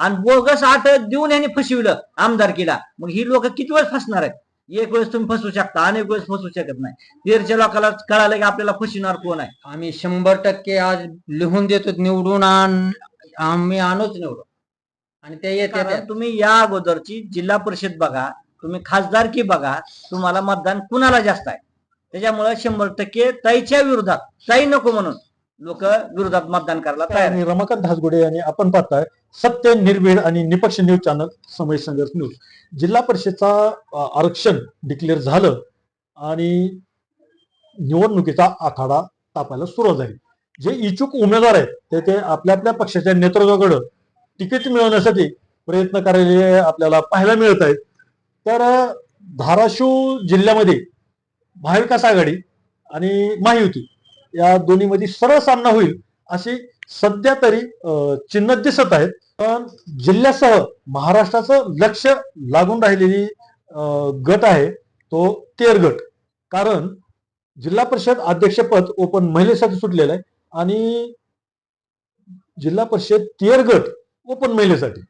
आणि बोगस आठ देऊन यांनी फसविलं आमदारकीला. मग ही लोक किती वेळेस फसणार आहेत? एक वेळेस तुम्ही फसवू शकता अनेक वेळेस फसवू शकत नाही. तेरच्या लोकांना कळालं की आपल्याला फसविणार कोण आहे? आम्ही शंभर टक्के आज लिहून देतो निवडून आण आम्ही आणूच निवडू आणि ते येते कारण तुम्ही या अगोदरची जिल्हा परिषद बघा तुम्ही खासदारकी बघा तुम्हाला मतदान कुणाला जास्त आहे? त्याच्यामुळे शंभर टक्के ताईच्या विरोधात ताई नको म्हणून. लोक विरोधात मतदान करायला तयार. आणि रमाकांत धासगुडे यांनी आपण पाहताय सत्य निर्भीड आणि निपक्ष न्यूज चॅनल समय संघर्ष न्यूज. जिल्हा परिषदचा आरक्षण डिक्लेअर झालं आणि निवडणुकीचा आखाडा तापायला सुरुवात झाली. जे इच्छुक उमेदवार आहेत ते ते आपल्या आपल्या पक्षाच्या नेतृत्वाकडे तिकीट मिळवण्यासाठी प्रयत्न करायले आपल्याला पाहायला मिळत आहेत. तर धाराशिव जिल्ह्यामध्ये महाविकास आघाडी आणि महायुती या दोन्हीमध्ये सरळ सामना होईल अशी सध्या तरी चिन्ह दिसत आहेत. पण जिल्ह्यासह महाराष्ट्राचं लक्ष लागून राहिलेली गट आहे तो तेर गट. कारण जिल्हा परिषद अध्यक्षपद ओपन महिलेसाठी सुटलेलं आहे आणि जिल्हा परिषद तेर गट ओपन महिलेसाठी.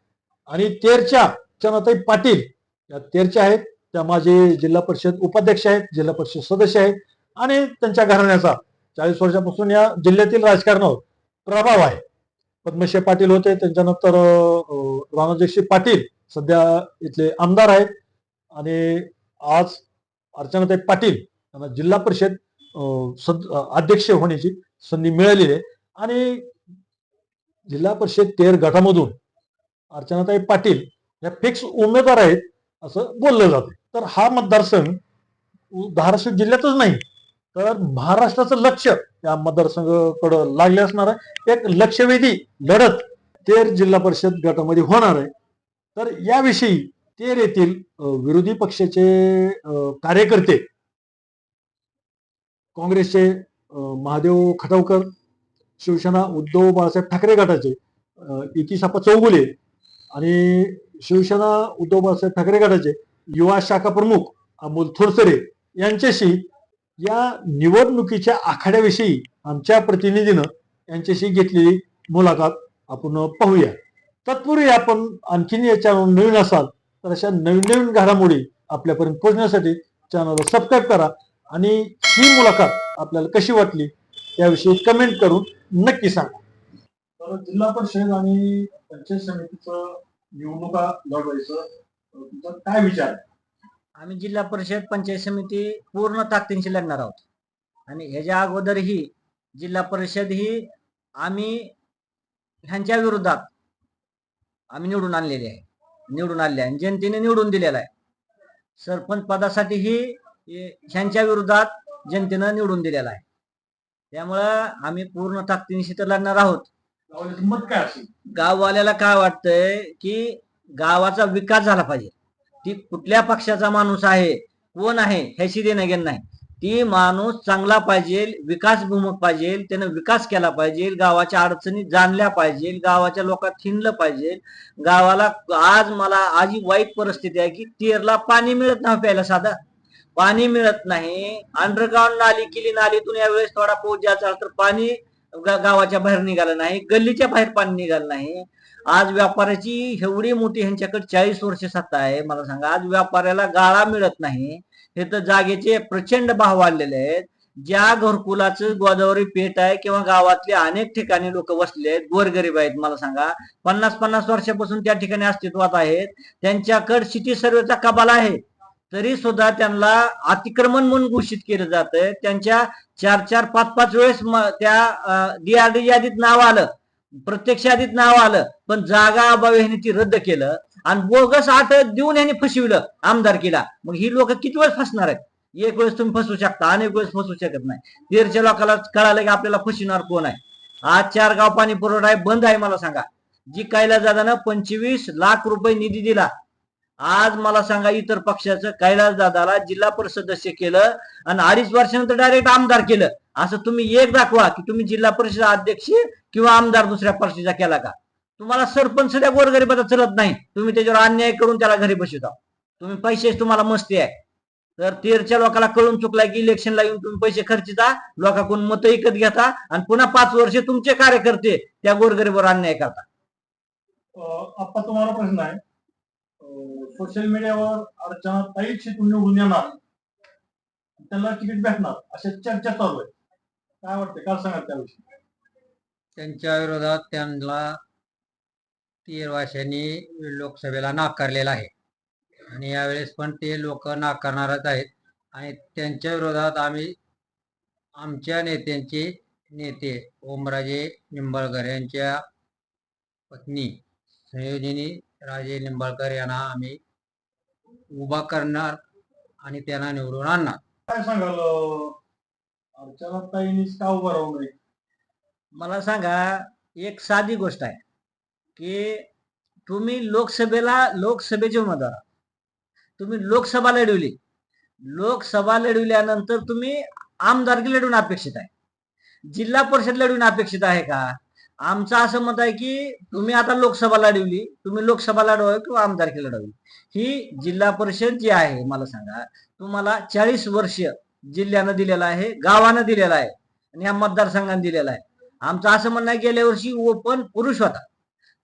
आणि तेरच्या चनाताई पाटील या तेरच्या आहेत. त्या माझे जिल्हा परिषद उपाध्यक्ष आहेत जिल्हा परिषद सदस्य आहेत. आणि त्यांच्या घराण्याचा चाळीस वर्षापासून या जिल्ह्यातील राजकारणावर प्रभाव आहे. पद्मशे पाटील होते त्यांच्यानंतर अं, पाटील सध्या इथले आमदार आहेत. आणि आज अर्चनाताई पाटील यांना जिल्हा परिषद सद- अध्यक्ष होण्याची संधी मिळालेली आहे. आणि जिल्हा परिषद तेर गटामधून अर्चनाताई पाटील या फिक्स उमेदवार आहेत असं बोललं जातं. तर हा मतदारसंघ धाराशिव जिल्ह्यातच नाही तर महाराष्ट्राचं लक्ष या मतदारसंघाकडं लागले असणार आहे. एक लक्षवेधी लढत तेर जिल्हा परिषद गटामध्ये होणार आहे. तर याविषयी तेर येथील विरोधी पक्षाचे कार्यकर्ते काँग्रेसचे महादेव खटावकर शिवसेना उद्धव बाळासाहेब ठाकरे गटाचे इतिसापा चौगुले आणि शिवसेना उद्धव बाळासाहेब ठाकरे गटाचे युवा शाखा प्रमुख अमोल थोरसरे यांच्याशी या निवडणुकीच्या आखाड्याविषयी आमच्या प्रतिनिधीनं यांच्याशी घेतलेली मुलाखत आपण पाहूया. तत्पूर्वी आपण आणखीन या नवीन असाल तर अशा नवीन नवीन घडामोडी आपल्यापर्यंत पोहोचण्यासाठी चॅनलला सबस्क्राईब करा आणि ही मुलाखत आपल्याला कशी वाटली याविषयी कमेंट करून नक्की सांगा. तर जिल्हा परिषद आणि पंचायत समितीचं निवडणुका लढवायचं तुमचा काय विचार आम्ही जिल्हा परिषद पंचायत समिती पूर्ण ताकदींशी लढणार आहोत. आणि ह्याच्या अगोदरही जिल्हा परिषद ही आम्ही ह्यांच्या विरोधात आम्ही निवडून आणलेली आहे. निवडून आणले आहे आणि जनतेने निवडून दिलेला आहे. सरपंच पदासाठीही हे ह्यांच्या विरोधात जनतेनं निवडून दिलेला आहे. त्यामुळं आम्ही पूर्ण ताकदीनिशी तर लढणार आहोत. मत काय असेल? गाववाल्याला काय वाटतंय की गावाचा विकास झाला पाहिजे. ती कुठल्या पक्षाचा माणूस आहे कोण आहे ह्याशी देणं घेणं नाही. ती माणूस चांगला पाहिजे विकासभिमुख पाहिजे त्यानं विकास केला पाहिजे गावाच्या अडचणी जाणल्या पाहिजे गावाच्या लोकात हिंडलं पाहिजे. गावाला आज मला आज ही वाईट परिस्थिती आहे की तेरला पाणी मिळत नाही प्यायला साधा. पाणी मिळत नाही. अंडरग्राऊंड नाली केली नालीतून यावेळेस थोडा पाऊस जायचा तर पाणी गावाच्या बाहेर निघालं नाही. गल्लीच्या बाहेर पाणी निघालं नाही. आज व्यापाऱ्याची एवढी मोठी ह्यांच्याकडे चाळीस वर्ष सत्ता आहे. मला सांगा आज व्यापाऱ्याला गाळा मिळत नाही. हे तर जागेचे प्रचंड भाव वाढलेले आहेत. ज्या घरकुलाचं गोदावरी पेठ आहे किंवा गावातले अनेक ठिकाणी लोक वसले आहेत गोरगरीब आहेत मला सांगा. पन्नास पन्नास वर्षापासून त्या ठिकाणी अस्तित्वात आहेत. त्यांच्याकडे सिटी सर्वेचा कबाल आहे. तरी सुद्धा त्यांना अतिक्रमण म्हणून घोषित केलं जात त्यांच्या चार चार पाच पाच वेळेस त्या डीआरडी यादीत नाव आलं. प्रत्यक्षादीत नाव आलं पण जागा अभावी ह्यांनी ती रद्द केलं आणि बोगस आठ देऊन यांनी फसविलं आमदारकीला मग ही लोक किती वेळेस फसणार आहेत? एक वेळेस तुम्ही फसवू शकता अनेक वेळेस फसवू शकत नाही. तेरच्या लोकांना कळालं की आपल्याला फसविणार कोण आहे? आज चार गाव पाणी पुरवठा आहे बंद आहे मला सांगा. जी कैलास दादानं पंचवीस लाख रुपये निधी दिला. आज मला सांगा इतर पक्षाचं कैलास दादाला जिल्हा परिषद सदस्य केलं आणि अडीच वर्षानंतर डायरेक्ट आमदार केलं. असं तुम्ही एक दाखवा की तुम्ही जिल्हा परिषद अध्यक्ष किंवा आमदार दुसऱ्या पक्षाचा केला का? तुम्हाला सरपंच त्या गोरगरिबाचा चलत नाही. तुम्ही त्याच्यावर अन्याय करून त्याला घरी बसवता. तुम्ही पैसे तुम्हाला मस्ती आहे. तर तेरच्या लोकांना कळून चुकलाय की इलेक्शनला येऊन तुम्ही पैसे खर्चिता लोकांकडून मतं विकत घेता आणि पुन्हा पाच वर्ष तुमचे कार्यकर्ते त्या गोरगरीबावर अन्याय करता. आता तुम्हाला प्रश्न आहे. सोशल मीडियावर अर्चना ताई तुम्ही निवडून येणार. त्याला तिकीट भेटणार. अशा चर्चा चालू आहे. काय वाटतं काय सांगाल त्याविषयी? त्यांच्या विरोधात त्यांना तेर वर्षांनी लोकसभेला नाकारलेला आहे. आणि यावेळेस पण ते लोक नाकारणारच आहेत. आणि त्यांच्या विरोधात आम्ही आमच्या नेत्यांचे नेते ओमराजे निंबाळकर यांच्या पत्नी संयोजिनी राजे निंबाळकर यांना आम्ही उभा करणार आणि त्यांना निवडून आणणार. काय सांगाल अर्चना ताईनीच का उभं राहू नये मला सांगा एक साधी गोष्ट आहे की तुम्ही लोकसभेला लोकसभेचे उमेदवार. तुम्ही लोकसभा लढवली. लोकसभा लढविल्यानंतर तुम्ही आमदारकी लढवून अपेक्षित आहे. जिल्हा परिषद लढवणं अपेक्षित आहे का? आमचं असं मत आहे की तुम्ही आता लोकसभा लढवली तुम्ही लोकसभा लढवा किंवा आमदारकी लढवली. ही जिल्हा परिषद जी आहे मला सांगा तुम्हाला चाळीस वर्ष जिल्ह्यानं दिलेलं आहे गावानं दिलेलं आहे आणि या मतदारसंघाने दिलेला आहे. आमचं असं म्हणणं आहे गेल्या वर्षी ओपन पुरुष होता.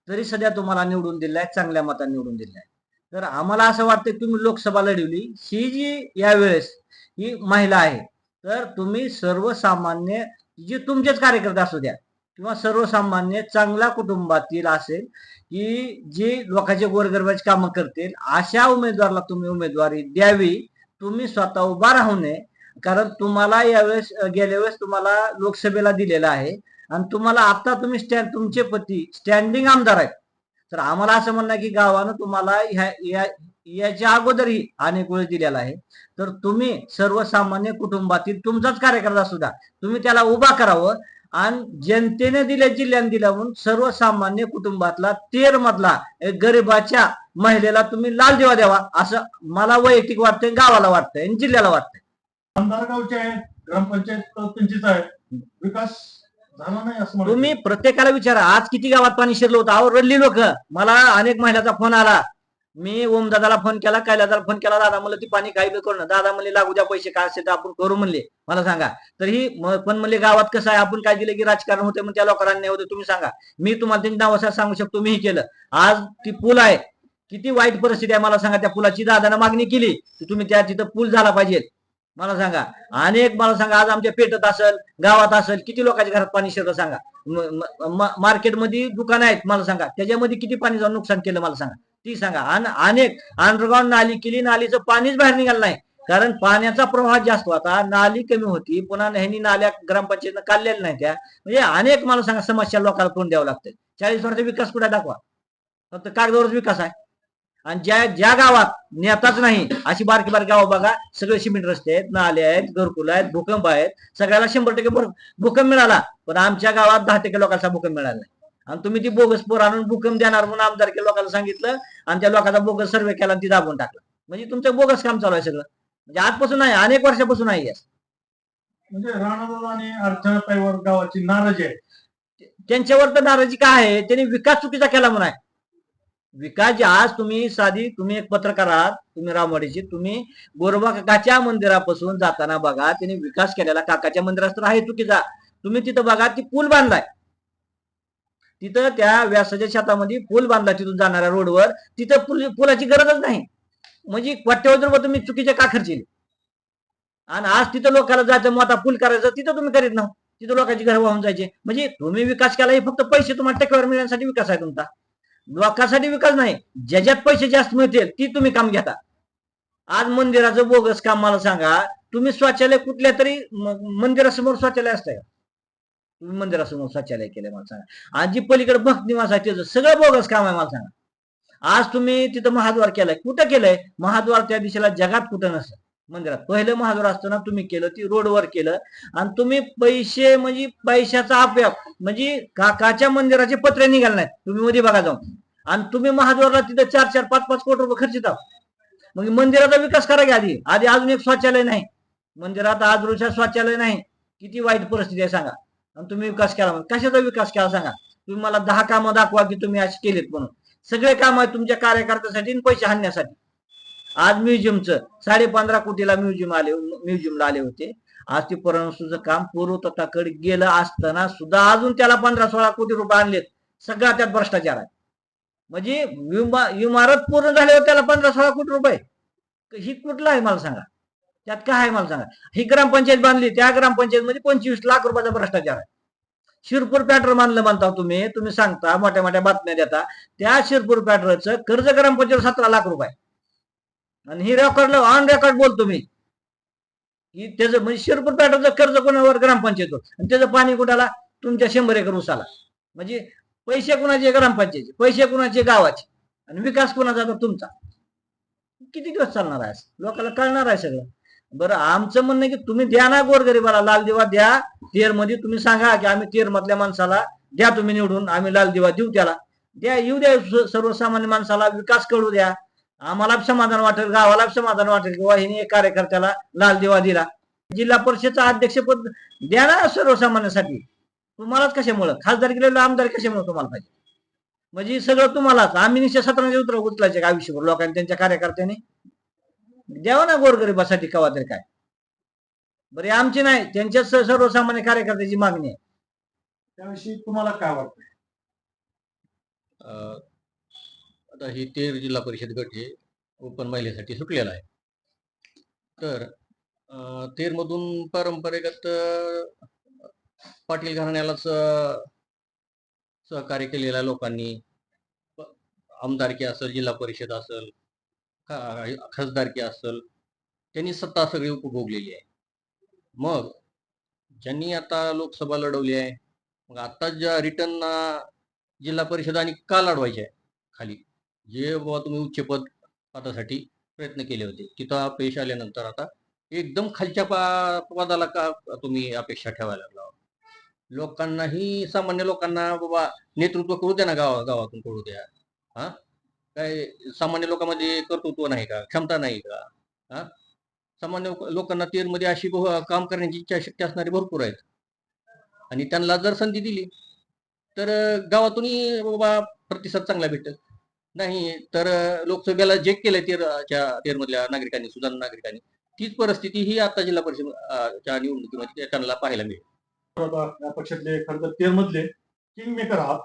तरी सध्या तुम्हाला निवडून दिलाय चांगल्या मताने निवडून दिलाय तर आम्हाला असं वाटतं की तुम्ही लोकसभा लढवली ही जी यावेळेस ही महिला आहे तर तुम्ही सर्वसामान्य जे तुमचेच कार्यकर्ते असू द्या किंवा सर्वसामान्य चांगल्या कुटुंबातील असेल की जी लोकांचे गोरगरबाची कामं करतील अशा उमेदवाराला तुम्ही उमेदवारी द्यावी तुम्ही स्वतः उभा राहू नये कारण तुम्हाला यावेळेस गेल्या वेळेस तुम्हाला लोकसभेला दिलेला आहे. आणि तुम्हाला आता तुम्ही स्टँड तुमचे पती स्टँडिंग आमदार आहेत. तर आम्हाला असं म्हणणं की गावानं तुम्हाला ह्या या- याच्या अगोदरही अनेक वेळेस दिलेला आहे. तर तुम्ही सर्वसामान्य कुटुंबातील तुमचाच कार्यकर्ता सुद्धा तुम्ही त्याला उभा करावं. आणि जनतेने दिल्या जिल्ह्याने दिल्या म्हणून सर्वसामान्य कुटुंबातला तेर मधला गरिबाच्या महिलेला तुम्ही लाल दिवा द्यावा असं मला वैयक्तिक वाटतंय गावाला वाटतंय आणि जिल्ह्याला वाटतंय. आमदारगावचे आहे ग्रामपंचायत त्यांचीच आहे विकास झाला नाही असं तुम्ही प्रत्येकाला विचारा आज किती गावात पाणी शिरलं होतं? अहो रडली लोक. मला अनेक महिन्याचा फोन आला. मी ओम दादाला फोन केला कैलासाला फोन केला दादा म्हणलं ती पाणी काही करू ना दादा म्हणले लागू द्या पैसे काय असेल तर आपण करू म्हणले. मला सांगा. तर ही पण म्हणले गावात कसं आहे? आपण काय दिलं की राजकारण होते मग त्या लोकांना होते तुम्ही सांगा. मी तुम्हाला त्यांची नाव सांगू शकतो मीही केलं. आज ती पूल आहे. किती वाईट परिस्थिती आहे मला सांगा. त्या पुलाची दादानं मागणी केली की तुम्ही त्या तिथं पूल झाला पाहिजे. मला सांगा. अनेक मला सांगा आज आमच्या पेटत असेल गावात असेल किती लोकांच्या घरात पाणी शिरलं सांगा. मार्केटमध्ये दुकान आहेत मला सांगा. त्याच्यामध्ये किती पाणी जाऊन नुकसान केलं मला सांगा. ती सांगा. आणि अनेक अंडरग्राऊंड नाली केली नालीचं पाणीच बाहेर निघालं नाही. कारण पाण्याचा प्रवाह जास्त होता नाली कमी होती पुन्हा ह्यांनी नाल्या ग्रामपंचायतीनं काढलेल्या नाही त्या. म्हणजे अनेक मला सांगा समस्या लोकांना तोंड द्यावं लागतं चाळीस वर्षाचा विकास कुठे दाखवा? फक्त कागदावरच विकास आहे. आणि ज्या ज्या गावात नेताच नाही अशी बारकी बारकी गावं बघा सगळे सिमेंट रस्ते आहेत नाले आहेत घरकुल आहेत भूकंप आहेत सगळ्याला शंभर टक्के भूकंप मिळाला पण आमच्या गावात दहा टक्के लोकांचा भूकंप मिळाला नाही. आणि तुम्ही ती बोगस पोर आणून भूकंप देणार म्हणून आमदार लोकांना सांगितलं आणि त्या लोकांचा बोगस सर्वे केला आणि ती दाबून टाकला. म्हणजे तुमचं बोगस काम चालू आहे सगळं. म्हणजे आजपासून आहे अनेक वर्षापासून आहे. म्हणजे राणादादा आणि अर्चना गावाची नाराजी आहे. त्यांच्यावर तर नाराजी काय आहे? त्यांनी विकास चुकीचा केला म्हणून आहे. विकास जे आज तुम्ही साधी तुम्ही एक पत्रकार आहात तुम्ही रामवाडीची तुम्ही गोरबा काकाच्या मंदिरापासून जाताना बघा त्यांनी विकास केलेला काकाच्या मंदिरात तर आहे चुकीचा. तुम्ही तिथं बघा ती पूल बांधलाय. तिथं त्या व्यासाच्या शेतामध्ये पूल बांधला तिथून जाणाऱ्या रोडवर. तिथं पूल पुलाची गरजच नाही. म्हणजे कोट्यावधी तुम्ही चुकीचे का खर्चिले? आणि आज तिथं लोकांना जायचं मग आता पूल करायचं तिथं तुम्ही करीत ना तिथं लोकांची घर वाहून जायचे. म्हणजे तुम्ही विकास केला हे फक्त पैसे तुम्हाला टक्केवर मिळण्यासाठी विकास आहे तुमचा. लोकांसाठी विकास नाही. ज्याच्यात पैसे जास्त मिळतील ती तुम्ही काम घेता. आज मंदिराचं बोगस काम मला सांगा. तुम्ही शौचालय कुठल्या तरी मंदिरासमोर शौचालय असतंय. तुम्ही मंदिरासमोर शौचालय केलंय मला सांगा. आज जी पलीकडे भक्त निवास आहे त्याचं सगळं बोगस काम आहे मला सांगा. आज तुम्ही तिथं महाद्वार केलंय. कुठं केलंय? महाद्वार त्या दिशेला जगात कुठं नसतं. मंदिरात. पहिलं महाद्वार असताना तुम्ही केलं ती रोडवर केलं. आणि तुम्ही पैसे म्हणजे पैशाचा अपव्याप म्हणजे काकाच्या मंदिराचे पत्रे निघाले नाहीत. तुम्ही मध्ये बघा जाऊन. आणि तुम्ही महाद्वारला तिथं चार चार पाच पाच कोटी रुपये खर्चित आहात. मग मंदिराचा विकास करा की आधी. आधी अजून एक शौचालय नाही. मंदिरात आज रोजच्या शौचालय नाही. किती वाईट परिस्थिती आहे सांगा. आणि तुम्ही विकास केला कशाचा विकास केला सांगा. तुम्ही मला दहा कामं दाखवा की तुम्ही अशी केलीत म्हणून. सगळे काम आहे तुमच्या कार्यकर्त्यासाठी आणि पैसे हाणण्यासाठी आज म्युझियमचं साडे पंधरा कोटीला म्युझियम आले म्युझियमला आले होते. आज ते परमसूचं काम पूर्वतत्वाकडे गेलं असताना सुद्धा अजून त्याला पंधरा सोळा कोटी रुपये आणलेत. सगळा त्यात भ्रष्टाचार आहे. म्हणजे विमा- इमारत पूर्ण झाल्यावर त्याला पंधरा सोळा कोटी रुपये. ही कुठला आहे मला सांगा? त्यात काय आहे मला सांगा? ही ग्रामपंचायत बांधली त्या ग्रामपंचायत मध्ये पंचवीस लाख रुपयाचा भ्रष्टाचार आहे. शिरपूर पॅटर मानलं म्हणता तुम्ही तुम्ही सांगता मोठ्या मोठ्या बातम्या देता. त्या शिरपूर पॅटरचं कर्ज ग्रामपंचायत सतरा लाख रुपये. आणि ही रेकॉर्ड ऑन रेकॉर्ड बोलतो मी. की त्याचं म्हणजे शिरपूर पॅटरचं कर्ज कोणावर? ग्रामपंचायतवर. आणि त्याचं पाणी कुठाला? तुमच्या शंभर एकर उसाला म्हणजे पैसे कुणाचे? ग्रामपंचायतचे. पैसे कुणाचे? गावाचे. आणि विकास कुणाचा? तर तुमचा. किती दिवस चालणार आहे? लोकांना कळणार आहे सगळं. बरं आमचं म्हणणं की तुम्ही द्या ना गोरगरीबाला. लाल दिवा द्या. तेरमध्ये तुम्ही सांगा की आम्ही तेर मधल्या माणसाला द्या तुम्ही निवडून. आम्ही लाल दिवा देऊ त्याला. द्या येऊ द्या. सर्वसामान्य माणसाला विकास कळू द्या. आम्हाला समाधान वाटेल गावाला समाधान वाटेल की वाहिनी एक कार्यकर्त्याला लाल दिवा दिला. जिल्हा परिषदचं अध्यक्षपद द्या ना सर्वसामान्यासाठी. तुम्हालाच कशामुळं? खासदार केलेलं आमदार कशामुळे तुम्हाला पाहिजे? म्हणजे सगळं तुम्हालाच. आम्ही निश्चित सतराचे उतर उचलायचे का आयुष्यभर लोकांनी त्यांच्या कार्यकर्त्यांनी? द्यावं ना गोरगरिबासाठी कवा तरी काय? बरे आमची नाही त्यांच्या सर्वसामान्य कार्यकर्त्याची मागणी आहे. त्याविषयी तुम्हाला काय वाटतं अं, आता ही तेर जिल्हा परिषद गट हे ओपन महिलेसाठी सुटलेला आहे. तर तेरमधून पारंपरिकत पाटील घराण्यालाच सहकार्य केलेल्या लोकांनी. आमदारकी असेल जिल्हा परिषद असेल खासदारकी असेल त्यांनी सत्ता सगळी उपभोगलेली आहे. मग ज्यांनी आता लोकसभा लढवली आहे मग आता ज्या रिटर्न जिल्हा परिषद आणि का लढवायचे आहे खाली? जे बाबा तुम्ही उच्चपद पदासाठी प्रयत्न केले होते तिथं अपयश आल्यानंतर आता एकदम खालच्या पा पदाला का तुम्ही अपेक्षा ठेवायला लागला? लोकांनाही सामान्य लोकांना बाबा नेतृत्व करू द्या ना गावा गावातून करू द्या. हा? काय सामान्य लोकांमध्ये कर्तृत्व नाही का? क्षमता नाही का? हा? सामान्य लोकांना तेरमध्ये अशी बहु- काम करण्याची इच्छा शक्ती असणारे भरपूर आहेत. आणि त्यांना जर संधी दिली तर गावातूनही बाबा प्रतिसाद चांगला भेटेल. नाही तर लोकसभेला जे केलंय तेरच्या तेरमधल्या नागरिकांनी सुधारण नागरिकांनी तीच परिस्थिती ही आता जिल्हा परिषद अं, च्या निवडणुकीमध्ये त्यांना पाहायला मिळेल पक्षातले खरं तर तेर मधले किंग मेकर आहात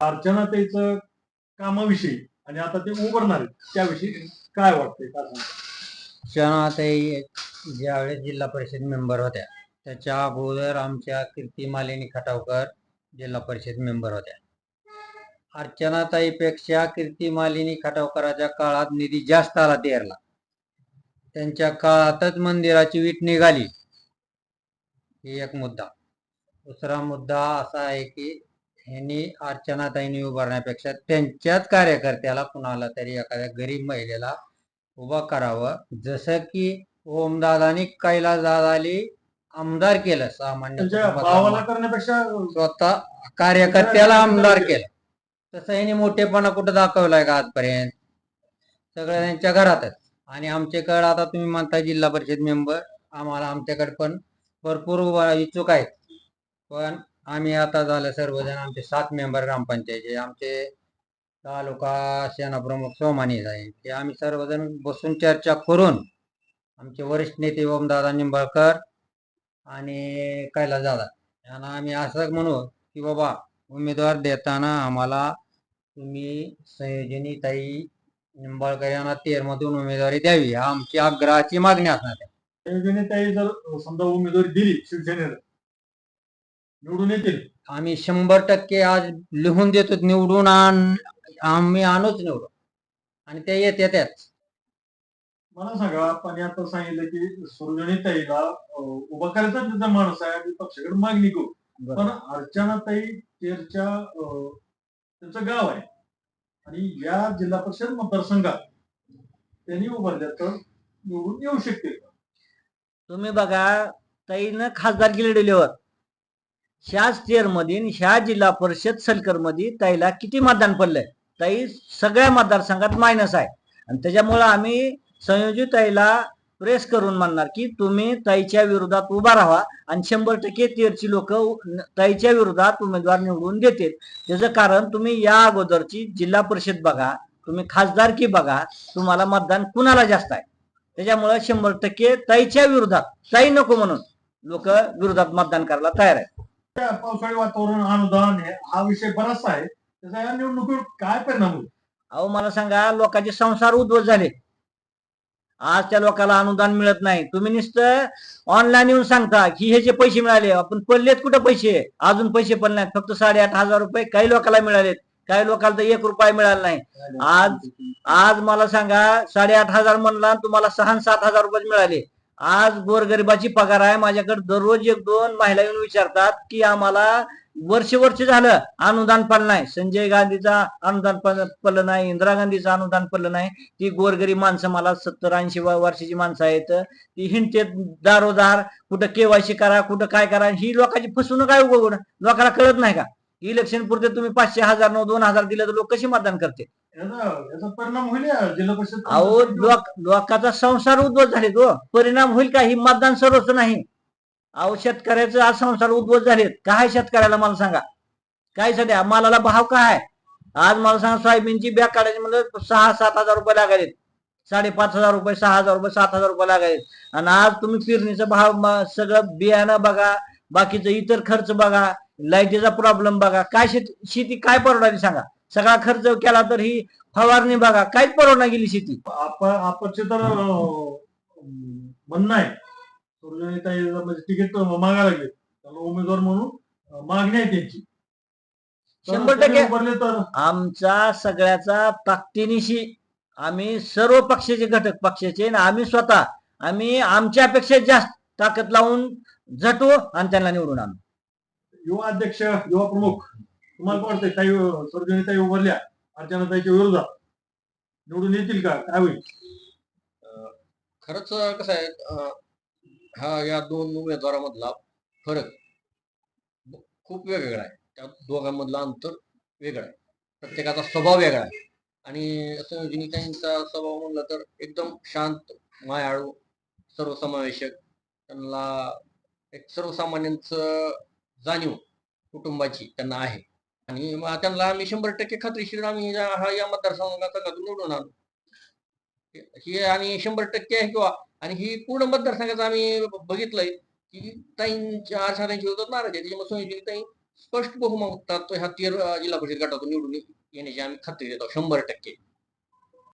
अर्चनाताईचं कामाविषयी आणि आता ते उभारणार आहेत त्याविषयी काय वाटतंय काय सांगता? शनाताई ज्यावेळेस जिल्हा परिषद मेंबर होत्या त्याच्या अगोदर आमच्या कीर्ती मालिनी खटावकर जिल्हा परिषद मेंबर होत्या अर्चनाताईपेक्षा कीर्ती मालिनी खटावकराच्या काळात निधी जास्त आला तेरला त्यांच्या काळातच मंदिराची वीट निघाली. ही एक मुद्दा. दुसरा मुद्दा असा आहे की ह्यांनी अर्चनाताईंनी उभारण्यापेक्षा त्यांच्याच कार्यकर्त्याला कुणाला तरी एखाद्या गरीब महिलेला उभा करावं. जसं की ओमदादानी कैलास दादाली आमदार केलं सामान्य स्वतः कार्यकर्त्याला आमदार केलं. तसं यांनी मोठेपणा कुठं दाखवलाय का आजपर्यंत? सगळं त्यांच्या घरातच. आणि आमच्याकडं आता तुम्ही म्हणता जिल्हा परिषद मेंबर आम्हाला आमच्याकडे पण भरपूर इच्छुक आहेत. पण आम्ही आता झालं सर्वजण आमचे सात मेंबर ग्रामपंचायतचे. आमचे तालुका सेनाप्रमुख सोमानी साहेब ते आम्ही सर्वजण बसून चर्चा करून आमचे वरिष्ठ नेते ओमदादा निंबाळकर आणि कैलास दादा यांना आम्ही असं म्हणू की बाबा उमेदवार देताना आम्हाला तुम्ही संयोजनी ताई निंबाळकर यांना तेरमधून उमेदवारी द्यावी ही आमची आग्रहाची मागणी असणार आहे. योजनेताई जर समजा उमेदवारी दिली शिवसेनेला निवडून येतील. आम्ही शंभर टक्के आज लिहून देतो निवडून आण आम्ही आणूच निवडू. आणि ते येते त्याच मला सांगा आपण आता सांगितलं की सुरजणीताईला अं, उभा करायचा त्याचा माणूस आहे आणि पक्षाकडे मागणी करू. पण अर्चनाताई तेरच्या त्यांचं गाव आहे. आणि या जिल्हा परिषद मतदारसंघात त्यांनी उभारल्या तर निवडून येऊ शकते तुम्ही बघा ताईनं खासदार लढवल्यावर ह्याच तेरमध्ये ह्या जिल्हा परिषद सलकरमध्ये ताईला किती मतदान पडलंय? ताई सगळ्या मतदारसंघात मायनस आहे. आणि त्याच्यामुळं आम्ही संयोजित ताईला प्रेस करून म्हणणार की तुम्ही ताईच्या विरोधात उभा राहा आणि शंभर टक्के तेरची लोक ताईच्या विरोधात उमेदवार निवडून देतील. त्याचं कारण तुम्ही या अगोदरची जिल्हा परिषद बघा तुम्ही खासदारकी बघा तुम्हाला मतदान कुणाला जास्त आहे? त्याच्यामुळे शंभर टक्के ताईच्या विरोधात ताई नको म्हणून लोक विरोधात मतदान करायला तयार आहेत. पावसाळी वातावरण अनुदान हे- विषय बराचसा आहे. त्याचा या निवडणुकीवर काय परिणाम होईल? अहो मला सांगा लोकांचे संसार उद्ध्वस्त झाले. आज त्या लोकांना अनुदान मिळत नाही. तुम्ही नुसतं ऑनलाईन येऊन सांगता की हे जे पैसे मिळाले आपण पडलेत कुठं पैसे? अजून पैसे पण नाहीत फक्त साडेआठ हजार रुपये काही लोकांना मिळालेत. काही लोकांना तर एक रुपया मिळाला नाही. आज आज मला सांगा साडेआठ हजार म्हणला तुम्हाला सहा सात हजार रुपये मिळाले. आज गोरगरिबाची पगार आहे. माझ्याकडे दररोज एक दोन महिला येऊन विचारतात की आम्हाला वर्ष वर्ष झालं अनुदान पडलं नाही. संजय गांधीचा अनुदान पड- पडलं नाही इंदिरा गांधीचं अनुदान पडलं नाही. ती गोरगरीब माणसं मला सत्तर ऐंशी वर्षाची माणसं आहेत. ती हिंडते दारोदार कुठं केवायसी करा कुठं काय करा ही लोकांची फसवणूक काय उघड लोकांना कळत नाही का? इलेक्शन पुरते तुम्ही पाचशे हजार नऊ दोन हजार दिले तर लोक कशी मतदान करते परिणाम होईल या जिल्हा परिषद अहो लोक लोकांचा संसार उद्ध्वस्त झाले तो परिणाम होईल का? ही मतदान सर्वच नाही. अहो शेतकऱ्याचं आज संसार उद्भवत झालेत. काय शेतकऱ्याला मला सांगा? काय सध्या? मालाला भाव काय आहे? आज मला सांगा सोयाबीनची बॅग काढायची म्हणजे सहा सात हजार रुपये लागायलेत. साडेपाच हजार रुपये सहा हजार रुपये सात हजार रुपये लागायलेत. आणि आज तुम्ही पेरणीचा भाव सगळं बियाणं बघा बाकीचं इतर खर्च बघा लाईटीचा प्रॉब्लेम बघा. काय शेती शेती काय परवडायची सांगा? सगळा खर्च केला तर ही फवारणी बघा. काहीच परवडणार गेली शेती. आप आपचे तर म्हणणं आहे. सुरजणीताई म्हणजे तिकीट मागा लागले. त्याला उमेदवार म्हणून मागणी आहे त्यांची. शंभर टक्के. उभारले तर? आमचा सगळ्याचा ताकदीनिशी आम्ही सर्व पक्षाचे घटक पक्षाचे आणि आम्ही स्वतः आम्ही आमच्यापेक्षा जास्त ताकद लावून झटू आणि त्यांना निवडून आणू. युवा अध्यक्ष युवा प्रमुख तुम्हाला काय वाटतंय? काही सर्जनीताई उभारल्या अर्चनाताईच्या विरोधात. निवडून येतील का? काय होईल? खरंच कसं आहे हा या दोन उमेदवारामधला फरक खूप वेगवेगळा आहे. त्या दोघांमधला अंतर वेगळा आहे. प्रत्येकाचा स्वभाव वेगळा आहे. आणि संयोजनिकांचा स्वभाव म्हणला तर एकदम शांत मायाळू सर्वसमावेशक त्यांना एक सर्वसामान्यांचं जाणीव कुटुंबाची त्यांना आहे. आणि त्यांना आम्ही शंभर टक्के खात्रीशीर आम्ही हा या मतदारसंघाचा निवडून आणू. हे आणि शंभर टक्के आहे किंवा आणि ही पूर्ण मतदारसंघाचं आम्ही बघितलंय की ताईंच्या आशा त्यांच्या विरोधात नाराज आहे. त्याच्यामुळे संयोजक ताई स्पष्ट बहुमतात ह्या तेर जिल्हा परिषद गटातून निवडून येण्याची आम्ही खात्री देतो. शंभर टक्के.